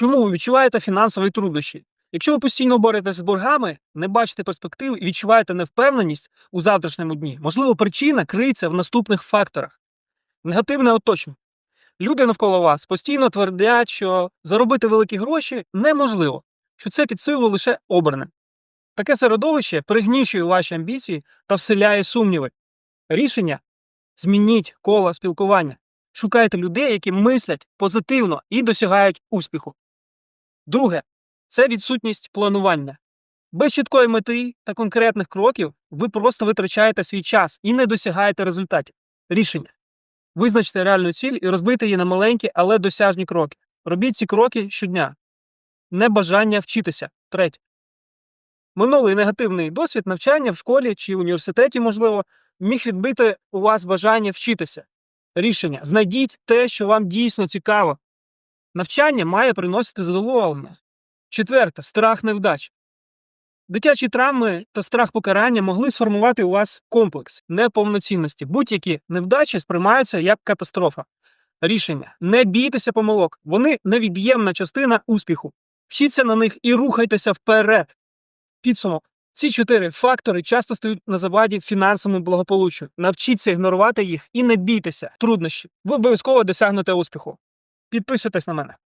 Чому ви відчуваєте фінансові труднощі? Якщо ви постійно боретеся з боргами, не бачите перспектив і відчуваєте невпевненість у завтрашньому дні, можливо, причина криється в наступних факторах: негативне оточення. Люди навколо вас постійно твердять, що заробити великі гроші неможливо, що це під силу лише обраним. Таке середовище пригнічує ваші амбіції та вселяє сумніви. Рішення змініть коло спілкування. Шукайте людей, які мислять позитивно і досягають успіху. Друге це відсутність планування. Без чіткої мети та конкретних кроків ви просто витрачаєте свій час і не досягаєте результатів. Рішення. Визначте реальну ціль і розбийте її на маленькі, але досяжні кроки. Робіть ці кроки щодня. Небажання вчитися. Третє. Минулий негативний досвід навчання в школі чи університеті, можливо, міг відбити у вас бажання вчитися. Рішення. Знайдіть те, що вам дійсно цікаво. Навчання має приносити задоволення. Четверте страх невдач. Дитячі травми та страх покарання могли сформувати у вас комплекс неповноцінності. Будь-які невдачі сприймаються як катастрофа. Рішення: не бійтеся помилок, вони невід'ємна частина успіху. Вчіться на них і рухайтеся вперед. Підсумок. Ці чотири фактори часто стають на заваді фінансовому благополуччю. Навчіться ігнорувати їх і не бійтеся труднощів. Ви обов'язково досягнете успіху. Підписуйтесь на мене.